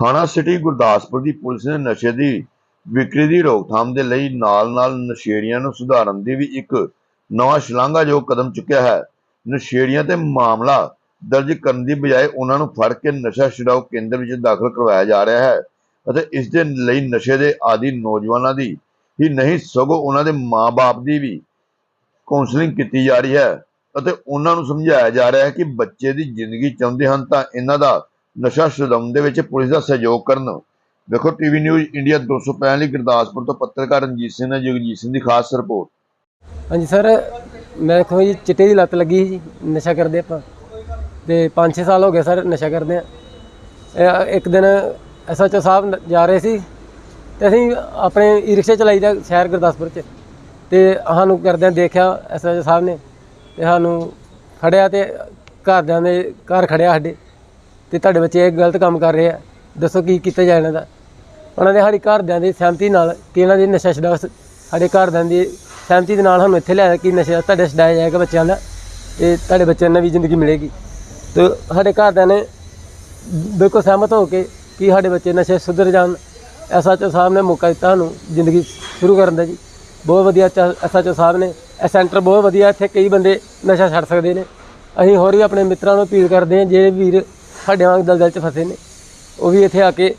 ਥਾਣਾ ਸਿਟੀ ਗੁਰਦਾਸਪੁਰ ਦੀ ਪੁਲਿਸ ਨੇ ਨਸ਼ੇ ਦੀ ਵਿਕਰੀ ਦੀ ਰੋਕਥਾਮ ਦੇ ਲਈ ਨਾਲ-ਨਾਲ ਨਸ਼ੇੜੀਆਂ ਨੂੰ ਸੁਧਾਰਨ ਦੀ ਵੀ ਇੱਕ ਨਵਾਂ ਸ਼ਲਾਘਾਯੋਗ ਕਦਮ ਚੁੱਕਿਆ ਹੈ। ਨਸ਼ੇੜੀਆਂ ਤੇ ਮਾਮਲਾ ਦਰਜ ਕਰਨ ਦੀ ਬਜਾਏ ਉਹਨਾਂ ਨੂੰ ਫੜ ਕੇ ਨਸ਼ਾ ਛੁਡਾਊ ਕੇਂਦਰ ਵਿੱਚ ਦਾਖਲ ਕਰਵਾਇਆ ਜਾ ਰਿਹਾ ਹੈ ਅਤੇ ਇਸ ਦੇ ਲਈ ਨਸ਼ੇ ਦੇ ਆਦੀ ਨੌਜਵਾਨਾਂ ਦੀ ਹੀ ਨਹੀਂ, ਸਗੋਂ ਉਹਨਾਂ ਦੇ ਮਾਪੇ ਦੀ ਵੀ ਕਾਉਂਸਲਿੰਗ ਕੀਤੀ ਜਾ ਰਹੀ ਹੈ ਅਤੇ ਉਹਨਾਂ ਨੂੰ ਸਮਝਾਇਆ ਜਾ ਰਿਹਾ ਹੈ ਕਿ ਬੱਚੇ ਦੀ ਜ਼ਿੰਦਗੀ ਚਾਹੁੰਦੇ ਹਨ ਤਾਂ ਇਹਨਾਂ ਦਾ ਨਸ਼ਾ ਛੁਡਾਉਣ ਦੇ ਵਿੱਚ ਪੁਲਿਸ ਦਾ ਸਹਿਯੋਗ ਕਰਨ। ਵੇਖੋ ਟੀਵੀ ਨਿਊਜ਼ ਇੰਡੀਆ 265 ਲਈ ਗੁਰਦਾਸਪੁਰ ਤੋਂ ਪੱਤਰਕਾਰ ਰਣਜੀਤ ਸਿੰਘ ਨੇ ਜਗਜੀਤ ਸਿੰਘ ਦੀ ਖਾਸ ਰਿਪੋਰਟ। ਹਾਂਜੀ ਸਰ, ਮੈਂ ਦੇਖੋ ਜੀ, ਚਿੱਟੇ ਦੀ ਲੱਤ ਲੱਗੀ ਜੀ ਨਸ਼ਾ ਕਰਦੇ ਆਪਾਂ। ਤੇ 5-6 ਸਾਲ ਹੋ ਗਏ ਸਰ ਨਸ਼ਾ ਕਰਦੇ ਆ। ਇੱਕ ਦਿਨ ਐਸਐਚਓ ਸਾਹਿਬ ਜਾ ਰਹੇ ਸੀ ਤੇ ਅਸੀਂ ਆਪਣੇ ਈ ਰਿਕਸ਼ਾ ਚਲਾਈਦਾ ਸ਼ਹਿਰ ਗੁਰਦਾਸਪੁਰ ਚ। ਤੇ ਸਾਨੂੰ ਕਰਦਿਆਂ ਦੇਖਿਆ ਐਸਐਚਓ ਸਾਹਿਬ ਨੇ ਤੇ ਸਾਨੂੰ ਖੜਿਆ ਤੇ ਘਰਦਿਆਂ ਦੇ ਘਰ ਖੜਿਆ ਸਾਡੇ। ਤੇ ਤੁਹਾਡੇ ਬੱਚੇ ਇਹ ਗਲਤ ਕੰਮ ਕਰ ਰਹੇ ਆ। ਦੱਸੋ ਕੀ ਕੀਤਾ ਜਾਏ ਇਹਨਾਂ ਦਾ। ਉਹਨਾਂ ਦੇ ਸਾਡੀ ਘਰਦਿਆਂ ਦੀ ਸਹਿਮਤੀ ਨਾਲ ਕਿ ਇਹਨਾਂ ਦੀ ਨਸ਼ਾ ਛਡਾ ਸਾਡੇ ਘਰਦਿਆਂ ਦੀ ਸਹਿਮਤੀ ਦੇ ਨਾਲ ਸਾਨੂੰ ਇੱਥੇ ਲਿਆਇਆ ਕਿ ਨਸ਼ਾ ਤੁਹਾਡੇ ਛਡਾਇਆ ਜਾਏਗਾ ਬੱਚਿਆਂ ਦਾ ਤੇ ਤੁਹਾਡੇ ਬੱਚਿਆਂ ਨੂੰ ਵੀ ਜ਼ਿੰਦਗੀ ਮਿਲੇਗੀ। ਤੇ ਸਾਡੇ ਘਰਦਿਆਂ ਨੇ ਬਿਲਕੁਲ ਸਹਿਮਤ ਹੋ ਕੇ ਕਿ ਸਾਡੇ ਬੱਚੇ ਨਸ਼ੇ ਸੁਧਰ ਜਾਣ। ਐਸਐਚਓ ਸਾਹਿਬ ਨੇ ਮੌਕਾ ਦਿੱਤਾ ਸਾਨੂੰ ਜ਼ਿੰਦਗੀ ਸ਼ੁਰੂ ਕਰਨ ਦਾ ਜੀ। ਬਹੁਤ ਵਧੀਆ ਐਸਐਚਓ ਸਾਹਿਬ ਨੇ, ਇਹ ਸੈਂਟਰ ਬਹੁਤ ਵਧੀਆ, ਇੱਥੇ ਕਈ ਬੰਦੇ ਨਸ਼ਾ ਛੱਡ ਸਕਦੇ ਨੇ। ਅਸੀਂ ਹੋਰ ਵੀ ਆਪਣੇ ਮਿੱਤਰਾਂ ਨੂੰ ਅਪੀਲ ਕਰਦੇ ਹਾਂ ਜਿਹੜੇ ਵੀਰ ਸਾਡੇ ਵਾਂਗ ਦਲਦਲ 'ਚ ਫਸੇ ਨੇ। ਉਹ ਵੀ ਇੱਥੇ ਆ ਕੇ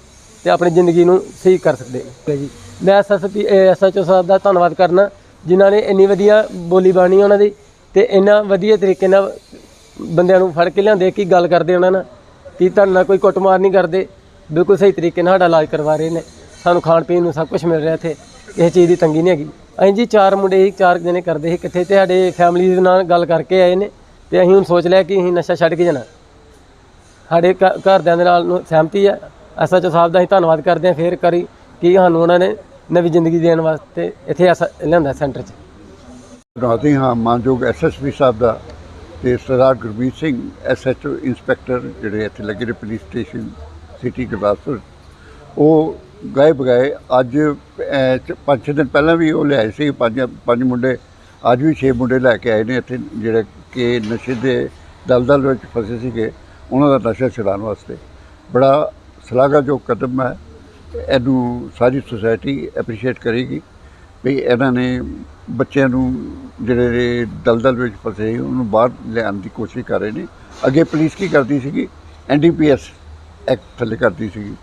ਤੇ ਆਪਣੀ ਜ਼ਿੰਦਗੀ ਨੂੰ ਸਹੀ ਕਰ ਸਕਦੇ ਨੇ। ਜੀ। ਮੈਂ ਐਸਐਸਪੀ ਐਸਐਚਓ ਸਾਹਿਬ ਦਾ ਧੰਨਵਾਦ ਕਰਨਾ ਜਿਨ੍ਹਾਂ ਨੇ ਇੰਨੀ ਵਧੀਆ ਬੋਲੀ ਬਾਣੀ ਉਹਨਾਂ ਦੀ ਤੇ ਇੰਨਾ ਵਧੀਆ ਤਰੀਕੇ ਨਾਲ ਬੰਦਿਆਂ ਨੂੰ ਫੜ ਕੇ ਲਿਆਂਦੇ ਕਿ ਗੱਲ ਕਰਦੇ ਉਹਨਾਂ ਨਾਲ ਕਿ ਤੁਹਾਡੇ ਨਾਲ ਕੋਈ ਕੁੱਟਮਾਰ ਨਹੀਂ ਕਰਦੇ ਬਿਲਕੁਲ ਸਹੀ ਤਰੀਕੇ ਨਾਲ ਸਾਡਾ ਇਲਾਜ ਕਰਵਾ ਰਹੇ ਨੇ। ਸਾਨੂੰ ਖਾਣ ਪੀਣ ਨੂੰ ਸਭ ਕੁਝ ਮਿਲ ਰਿਹਾ ਇੱਥੇ ਕਿਸੇ ਚੀਜ਼ ਦੀ ਤੰਗੀ ਨਹੀਂ ਹੈਗੀ। ਅਸੀਂ ਜੀ ਚਾਰ ਮੁੰਡੇ ਹੀ ਚਾਰ ਜਣੇ ਕਰਦੇ ਸੀ ਇਕੱਠੇ ਤੇ ਸਾਡੇ ਫੈਮਿਲੀ ਦੇ ਨਾਲ ਗੱਲ ਕਰਕੇ ਆਏ ਨੇ ਤੇ ਅਸੀਂ ਹੁਣ ਸੋਚ ਲਿਆ ਕਿ ਅਸੀਂ ਨਸ਼ਾ ਛੱਡ ਕੇ ਜਾਣਾ। ਸਾਡੇ ਘ- ਘਰਦਿਆਂ ਦੇ ਨਾਲ ਨੂੰ ਸਹਿਮਤੀ ਹੈ। ਐਸਐਚਓ ਸਾਹਿਬ ਦਾ ਅਸੀਂ ਧੰਨਵਾਦ ਕਰਦੇ ਹਾਂ ਫੇਰ ਕਰੀ ਕਿ ਸਾਨੂੰ ਉਹਨਾਂ ਨੇ ਨਵੀਂ ਜ਼ਿੰਦਗੀ ਦੇਣ ਵਾਸਤੇ ਇੱਥੇ ਐਸਾ ਲਿਆਂਦਾ ਸੈਂਟਰ 'ਚ। ਰਾਤੀ ਹਾਂ ਮਾਨਯੋਗ ਐਸਐਸਪੀ ਸਾਹਿਬ ਦਾ ਤੇ ਸਰਦਾਰ ਗੁਰਮੀਤ ਸਿੰਘ ਐਸਐਚਓ ਇੰਸਪੈਕਟਰ ਜਿਹੜੇ ਇੱਥੇ ਲੱਗੇ ਨੇ ਪੁਲਿਸ ਸਟੇਸ਼ਨ ਸਿਟੀ ਗੁਰਦਾਸਪੁਰ ਉਹ ਗਏ ਬਗਾਏ ਅੱਜ ਅਹ, ਚ- ਪੰਜ ਛੇ ਦਿਨ ਪਹਿਲਾਂ ਵੀ ਉਹ ਲਿਆਏ ਸੀ। ਪੰਜ ਪੰਜ ਮੁੰਡੇ ਅੱਜ ਵੀ ਛੇ ਮੁੰਡੇ ਲੈ ਕੇ ਆਏ ਨੇ ਇੱਥੇ ਜਿਹੜੇ ਕਿ ਨਸ਼ੇ ਦੇ ਦਲਦਲ ਵਿੱਚ ਫਸੇ ਸੀਗੇ। ਉਹਨਾਂ ਦਾ ਨਸ਼ਾ ਛੁਡਾਉਣ ਵਾਸਤੇ। ਬੜਾ ਸ਼ਲਾਘਾਯੋਗ ਕਦਮ ਹੈ। ਇਹਨੂੰ ਸਾਰੀ ਸੁਸਾਇਟੀ ਐਪਰੀਸ਼ੀਏਟ ਕਰੇਗੀ ਵੀ ਇਹਨਾਂ ਨੇ ਬੱਚਿਆਂ ਨੂੰ ਜਿਹੜੇ ਦਲਦਲ ਵਿੱਚ ਫਸੇ ਸੀ, ਉਹਨੂੰ ਬਾਹਰ ਲਿਆਉਣ ਦੀ ਕੋਸ਼ਿਸ਼ ਕਰ ਰਹੇ ਨੇ। ਅੱਗੇ ਪੁਲਿਸ ਕੀ ਕਰਦੀ ਸੀਗੀ? ਐਨਡੀਪੀਐਸ ਐਕਟ ਥੱਲੇ ਕਰਦੀ ਸੀਗੀ।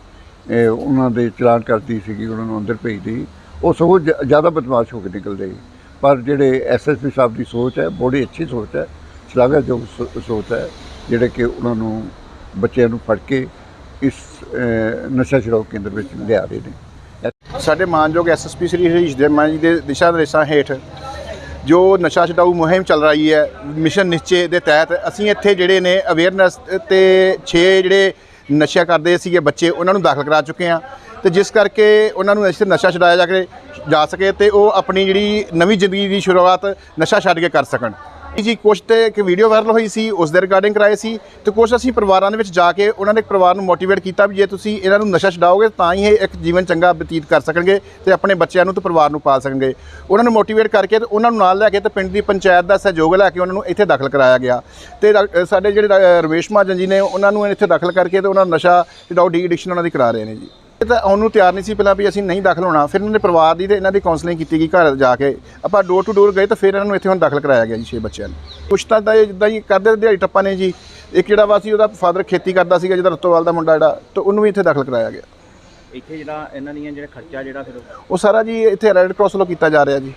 ਉਹਨਾਂ ਦੇ ਚਲਾਨ ਕਰਦੀ ਸੀਗੀ ਉਹਨਾਂ ਨੂੰ ਅੰਦਰ ਭੇਜਦੀ। ਸੀ। ਉਹ ਸਗੋਂ ਜ਼ਿਆਦਾ ਬਦਮਾਸ਼ ਹੋ ਕੇ ਨਿਕਲਦੇ ਸੀ। ਪਰ ਜਿਹੜੇ ਐਸਐਸਪੀ ਸਾਹਿਬ ਦੀ ਸੋਚ ਹੈ ਬੜੀ ਅੱਛੀ ਸੋਚ ਹੈ। ਸ਼ਲਾਘਾਯੋਗ ਸੋ- ਸੋਚ ਹੈ। ਜਿਹੜੇ ਕਿ ਉਹਨਾਂ ਨੂੰ ਬੱਚਿਆਂ ਨੂੰ ਫੜ ਕੇ ਇਸ ਨਸ਼ਾ ਛੁਡਾਊ ਕੇਂਦਰ ਵਿੱਚ ਲਿਆ ਰਹੇ ਨੇ। ਸਾਡੇ ਮਾਨਯੋਗ ਐਸਐਸਪੀ ਸ੍ਰੀ ਹਰੀਸ਼ ਦੇ ਜੀ ਦੇ ਦਿਸ਼ਾ ਨਿਰਦੇਸ਼ਾਂ ਹੇਠ ਜੋ ਨਸ਼ਾ ਛਡਾਊ ਮੁਹਿੰਮ ਚੱਲ ਰਹੀ ਹੈ, ਮਿਸ਼ਨ ਨਿਸ਼ਚੇ ਦੇ ਤਹਿਤ ਅਸੀਂ ਇੱਥੇ ਜਿਹੜੇ ਨੇ ਅਵੇਅਰਨੈਸ ਤੇ 6 ਜਿਹੜੇ ਨਸ਼ਾ ਕਰਦੇ ਸੀਗੇ ਬੱਚੇ, ਉਹਨਾਂ ਨੂੰ ਦਾਖਲ ਕਰਾ ਚੁੱਕੇ ਆ ਤੇ ਜਿਸ ਕਰਕੇ ਉਹਨਾਂ ਨੂੰ ਇਸ ਨਸ਼ਾ ਛਡਾਇਆ ਜਾ ਕੇ ਜਾ ਸਕੇ ਤੇ ਉਹ ਆਪਣੀ ਜਿਹੜੀ ਨਵੀਂ ਜ਼ਿੰਦਗੀ ਦੀ ਸ਼ੁਰੂਆਤ ਨਸ਼ਾ ਛੱਡ ਕੇ ਕਰ ਸਕਣ। ਜੀ ਕੁਛ ਤੇ ਇੱਕ ਵੀਡੀਓ ਵਾਇਰਲ ਹੋਈ ਸੀ, ਉਸ ਦੇ ਰਿਗਾਰਡਿੰਗ ਕਰਾਏ ਸੀ। ਤੇ ਕੁਛ ਅਸੀਂ ਪਰਿਵਾਰਾਂ ਦੇ ਵਿੱਚ ਜਾ ਕੇ ਉਹਨਾਂ ਨੇ ਪਰਿਵਾਰ ਨੂੰ ਮੋਟੀਵੇਟ ਕੀਤਾ ਵੀ ਜੇ ਤੁਸੀਂ ਇਹਨਾਂ ਨੂੰ ਨਸ਼ਾ ਛਡਾਓਗੇ ਤਾਂ ਹੀ ਇਹ ਇੱਕ ਜੀਵਨ ਚੰਗਾ ਬਤੀਤ ਕਰ ਸਕਣਗੇ ਤੇ ਆਪਣੇ ਬੱਚਿਆਂ ਨੂੰ ਤੇ ਪਰਿਵਾਰ ਨੂੰ ਪਾਲ ਸਕਣਗੇ। ਉਹਨਾਂ ਨੂੰ ਮੋਟੀਵੇਟ ਕਰਕੇ ਤੇ ਉਹਨਾਂ ਨੂੰ ਨਾਲ ਲੈ ਕੇ ਤੇ ਪਿੰਡ ਦੀ ਪੰਚਾਇਤ ਦਾ ਸਹਿਯੋਗ ਲੈ ਕੇ ਉਹਨਾਂ ਨੂੰ ਇੱਥੇ ਦਾਖਲ ਕਰਾਇਆ ਗਿਆ। ਤੇ ਡਾ- ਸਾਡੇ ਜਿਹੜੇ ਰਵੇਸ਼ ਮਹਾਜਨ ਜੀ ਨੇ, ਉਹਨਾਂ ਨੂੰ ਇੱਥੇ ਦਾਖਲ ਕਰਕੇ ਤੇ ਉਹਨਾਂ ਨੂੰ ਨਸ਼ਾ ਛਡਾਓ ਡੀ ਐਡਿਕਸ਼ਨ ਉਹਨਾਂ ਦੀ ਕਰਾ ਰਹੇ ਨੇ ਜੀ। ਇਹ ਤਾਂ ਆਉਣ ਨੂੰ ਤਿਆਰ ਨਹੀਂ ਸੀ ਪਹਿਲਾਂ ਵੀ ਅਸੀਂ ਨਹੀਂ ਦਾਖਲ ਹੋਣਾ। ਫਿਰ ਇਹਨਾਂ ਦੇ ਪਰਿਵਾਰ ਦੀ ਤੇ ਇਹਨਾਂ ਦੀ ਕਾਉਂਸਲਿੰਗ ਕੀਤੀ ਗਈ ਘਰ ਜਾ ਕੇ। ਆਪਾਂ ਡੋਰ ਟੂ ਡੋਰ ਗਏ ਤਾਂ ਫਿਰ ਇਹਨਾਂ ਨੂੰ ਇੱਥੇ ਹੁਣ ਦਾਖਲ ਕਰਾਇਆ ਗਿਆ ਜੀ ਛੇ ਬੱਚਿਆਂ ਨੂੰ। ਕੁਛ ਤਾਂ ਇਹ ਜਿੱਦਾਂ ਹੀ ਕਰਦੇ ਦਿਹਾੜੀ ਟੱਪਾ ਨੇ ਜੀ। ਇੱਕ ਜਿਹੜਾ ਵਾ ਸੀ ਉਹਦਾ ਫਾਦਰ ਖੇਤੀ ਕਰਦਾ ਸੀਗਾ ਜਿਹਦਾ ਰਤੋਵਾਲ ਦਾ ਮੁੰਡਾ ਜਿਹੜਾ ਤੇ ਉਹਨੂੰ ਵੀ ਇੱਥੇ ਦਾਖਲ ਕਰਾਇਆ ਗਿਆ। ਇੱਥੇ ਜਿਹੜਾ ਇਹਨਾਂ ਦੀਆਂ ਜਿਹੜਾ ਖਰਚਾ ਜਿਹੜਾ ਫਿਰ ਉਹ ਸਾਰਾ ਜੀ ਇੱਥੇ ਰੈੱਡ ਕਰਾਸ ਵੱਲੋਂ ਕੀਤਾ ਜਾ ਰਿਹਾ ਜੀ।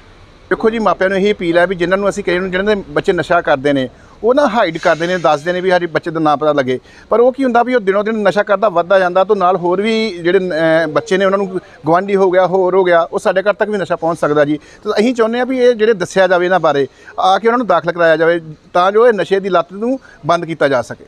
ਦੇਖੋ ਜੀ, ਮਾਪਿਆਂ ਨੂੰ ਇਹੀ ਅਪੀਲ ਹੈ ਵੀ ਜਿਨ੍ਹਾਂ ਨੂੰ ਅਸੀਂ ਕਹੇ ਨੂੰ ਜਿਹਨਾਂ ਦੇ ਬੱਚੇ ਨਸ਼ਾ ਕਰਦੇ ਨੇ, ਉਹ ਨਾ ਹਾਈਡ ਕਰਦੇ ਨੇ, ਦੱਸਦੇ ਨੇ ਵੀ ਸਾਡੇ ਬੱਚੇ ਦਾ ਨਾਂ ਪਤਾ ਲੱਗੇ। ਪਰ ਉਹ ਕੀ ਹੁੰਦਾ ਵੀ ਉਹ ਦਿਨੋਂ ਦਿਨ ਨਸ਼ਾ ਕਰਦਾ ਵੱਧਦਾ ਜਾਂਦਾ, ਤੋਂ ਨਾਲ ਹੋਰ ਵੀ ਜਿਹੜੇ ਬੱਚੇ ਨੇ ਉਹਨਾਂ ਨੂੰ ਗਵਾਂਢੀ ਹੋ ਗਿਆ, ਹੋਰ ਹੋ ਗਿਆ, ਉਹ ਸਾਡੇ ਘਰ ਤੱਕ ਵੀ ਨਸ਼ਾ ਪਹੁੰਚ ਸਕਦਾ ਜੀ। ਤਾਂ ਅਸੀਂ ਚਾਹੁੰਦੇ ਆ ਵੀ ਇਹ ਜਿਹੜੇ ਦੱਸਿਆ ਜਾਵੇ ਇਹਨਾਂ ਬਾਰੇ, ਆ ਕੇ ਉਹਨਾਂ ਨੂੰ ਦਾਖਲ ਕਰਾਇਆ ਜਾਵੇ, ਤਾਂ ਜੋ ਇਹ ਨਸ਼ੇ ਦੀ ਲੱਤ ਨੂੰ ਬੰਦ ਕੀਤਾ ਜਾ ਸਕੇ।